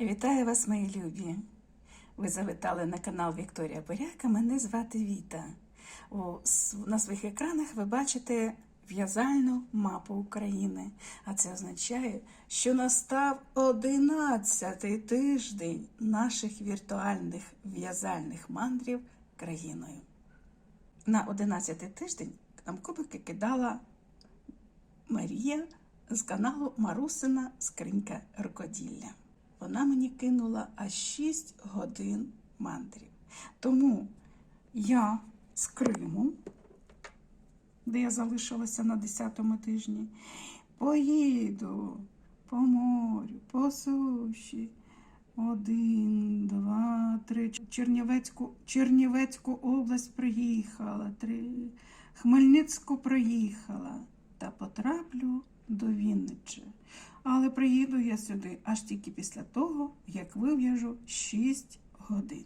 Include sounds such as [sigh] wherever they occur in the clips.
Вітаю вас, мої любі! Ви завітали на канал Вікторія Буряка. Мене звати Віта. На своїх екранах ви бачите в'язальну мапу України. А це означає, що настав одинадцятий тиждень наших віртуальних в'язальних мандрів країною. На одинадцятий тиждень нам кубики кидала Марія з каналу Марусина Скринька рукоділля. Вона мені кинула аж 6 годин мандрів. Тому я з Криму, де я залишилася на 10-му тижні, поїду по морю, по суші. Один, два, три. Чернівецьку, Чернівецьку область приїхала, три. Хмельницьку проїхала та потраплю до Вінничі. Але приїду я сюди аж тільки після того, як вив'яжу 6 годин.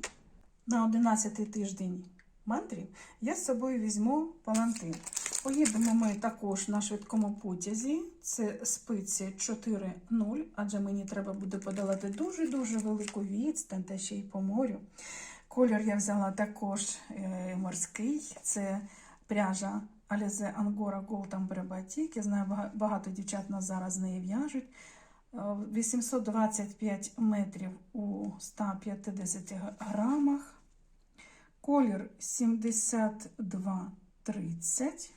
На 11 тиждень мандрів я з собою візьму палантин. Поїдемо ми також на швидкому потязі. Це спиці 4.0, адже мені треба буде подолати дуже-дуже велику відстань та ще й по морю. Колір я взяла також е, морський. Це пряжа Alize Angora Gold Ambre Batik. Я знаю, багато дівчат нас зараз з неї в'яжуть. Е, 825 метрів у 150 грамах. Колір 72,30.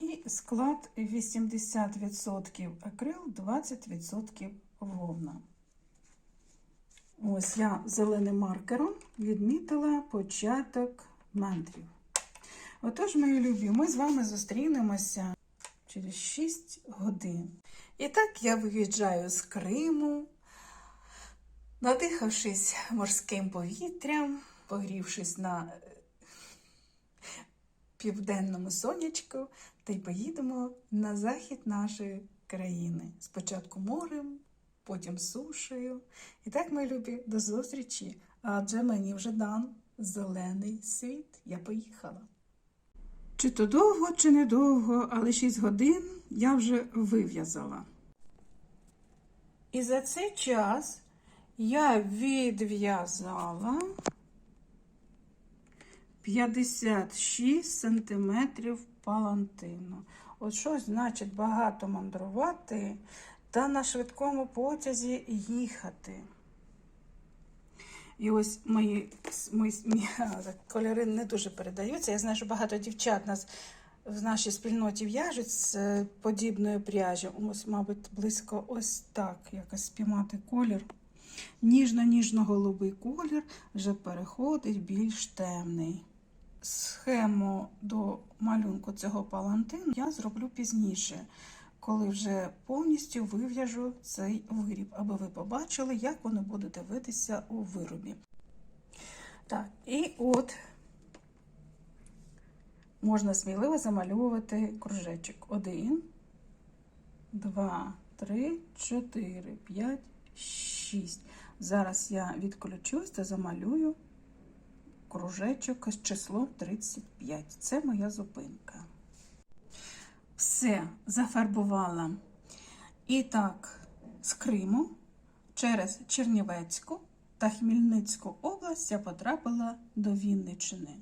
І склад 80% акрил, 20% вовна. Ось я зеленим маркером відмітила початок мандрів. Отож, мої любі, ми з вами зустрінемося через 6 годин. І так я виїжджаю з Криму, надихавшись морським повітрям, погрівшись на е, південному сонячку, та й поїдемо на захід нашої країни. Спочатку морем, потім сушею. І так, мої любі, до зустрічі. Адже мені вже дан зелений світ. Я поїхала. Чи то довго, чи недовго, але 6 годин я вже вив'язала. І за цей час я відв'язала 56 сантиметрів палантину. От що значить багато мандрувати та на швидкому потязі їхати. І ось мої, мої, [laughs] кольори не дуже передаються. Я знаю, що багато дівчат нас в нашій спільноті в'яжуть з е, подібною пряжі. Ось, мабуть, близько ось так якось спіймати колір. Ніжно-ніжно-голубий колір вже переходить більш темний. Схему до малюнку цього палантину я зроблю пізніше, коли вже повністю вив'яжу цей виріб, аби ви побачили, як воно буде дивитися у виробі. Так, і от можна сміливо замальовувати кружечок. Один, два, три, чотири, п'ять, шість. Зараз я відключусь та замалюю кружечок з числом 35. Це моя зупинка. Все зафарбувала. І так, з Криму через Чернівецьку та Хмельницьку область я потрапила до Вінниччини.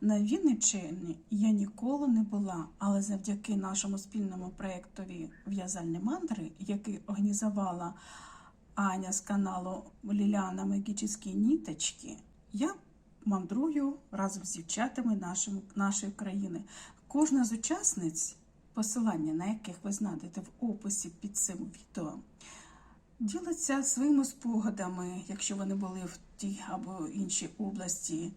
На Вінниччині я ніколи не була, але завдяки нашому спільному проєктові В'язальні мандри, який організувала Аня з каналу Ліляна Магічні ніточки, я мандрую разом з дівчатами нашої країни. Кожна з учасниць, посилання на яких ви знайдете в описі під цим відео, ділиться своїми спогадами, якщо вони були в тій або іншій області,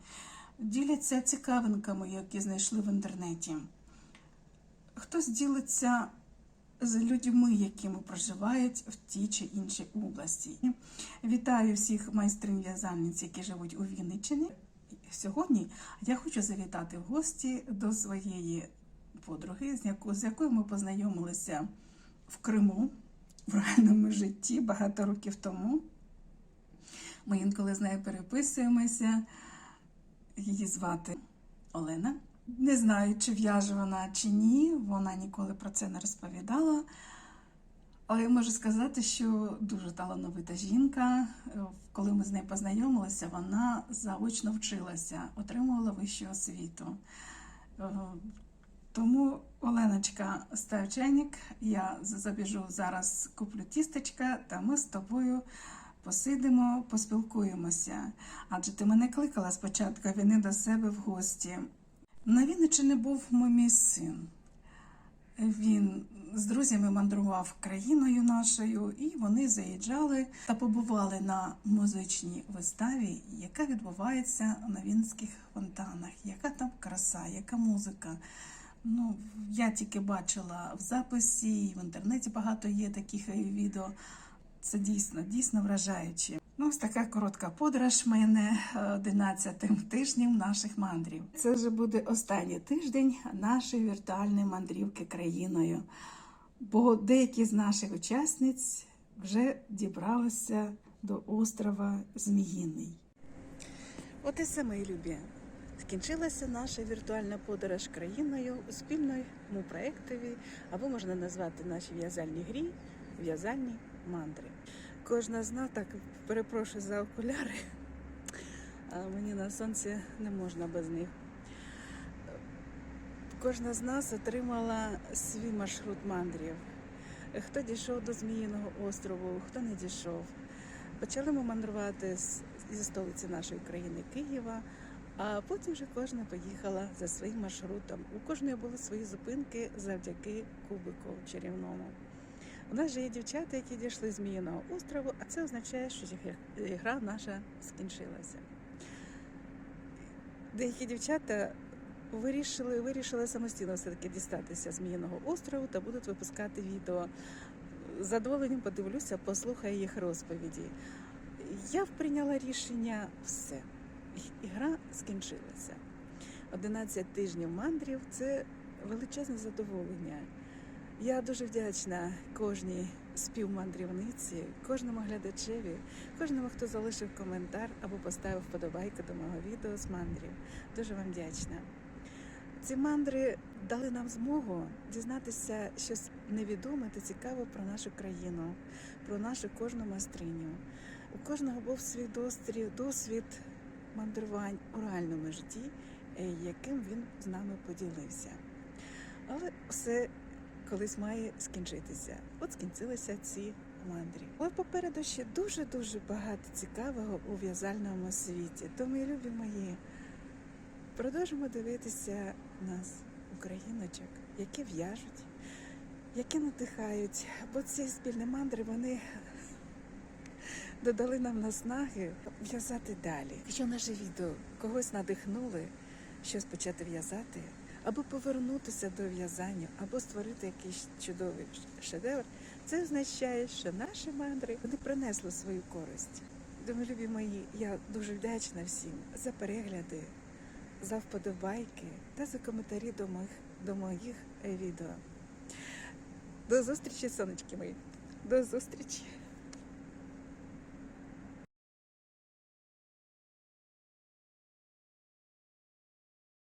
діляться цікавинками, які знайшли в інтернеті. Хтось ділиться з людьми, якими проживають в тій чи іншій області. Вітаю всіх майстрин в'язальниць, які живуть у Вінниччині. Сьогодні я хочу завітати в гості до своєї подруги, з яко- з якою ми познайомилися в Криму в реальному житті багато років тому. Ми інколи з нею переписуємося. Її звати Олена. Не знаю, чи в'яже вона чи ні. Вона ніколи про це не розповідала. Але я можу сказати, що дуже талановита жінка. Коли ми з нею познайомилися, вона заочно вчилася, отримувала вищу освіту. Тому, Оленочка, став чайник, я забіжу зараз, куплю тістечка, та ми з тобою посидимо, поспілкуємося. Адже ти мене кликала спочатку війни до себе в гості. На Вінниччині був мій син. Він з друзями мандрував країною нашою, і вони заїжджали та побували на музичній виставі, яка відбувається на Вінських фонтанах. Яка там краса, яка музика. Ну, я тільки бачила в записі, і в інтернеті багато є таких е, відео. Це дійсно, дійсно вражаюче. Ну, ось така коротка подорож в мене 11 тижнем наших мандрів. Це вже буде останній тиждень нашої віртуальної мандрівки країною, бо деякі з наших учасниць вже дібралися до острова Зміїний. От і все, любі. Скінчилася наша віртуальна подорож країною у спільному проєктові, або можна назвати наші в'язальні грі в'язальні мандри. Кожна з нас, так перепрошую за окуляри, а мені на сонці не можна без них. Кожна з нас отримала свій маршрут мандрів. Хто дійшов до Зміїного острову, хто не дійшов. Почали ми мандрувати зі столиці нашої країни Києва, а потім вже кожна поїхала за своїм маршрутом. У кожної були свої зупинки завдяки кубику чарівному. У нас же є дівчата, які дійшли з Зміїного острову, а це означає, що гра- наша скінчилася. Деякі дівчата вирішили, вирішили самостійно все-таки дістатися з Зміїного острову та будуть випускати відео. З задоволенням подивлюся, послухаю їх розповіді. Я прийняла рішення все. І гра скінчилася. 11 тижнів мандрів це величезне задоволення. Я дуже вдячна кожній співмандрівниці, кожному глядачеві, кожному, хто залишив коментар або поставив вподобайку до мого відео з мандрів. Дуже вам вдячна. Ці мандри дали нам змогу дізнатися щось невідоме та цікаве про нашу країну, про нашу кожну майстриню. У кожного був свій досвід, досвід мандрувань у реальному житті, е, яким він з нами поділився. Але все колись має скінчитися. От скінчилися ці мандрі. Але попереду ще дуже дуже багато цікавого у в'язальному світі. Тому, любі мої, продовжимо дивитися нас, україночок, які в'яжуть, які надихають. Бо ці спільні мандри вони додали нам наснаги в'язати далі. Якщо наше відео когось надихнули щось почати в'язати, або повернутися до в'язання, або створити якийсь чудовий шедевр, це означає, що наші мандри вони принесли свою користь. Тому, любі мої, я дуже вдячна всім за перегляди, за вподобайки та за коментарі до моїх, до моїх е, відео. До зустрічі, сонечки мої. До зустрічі!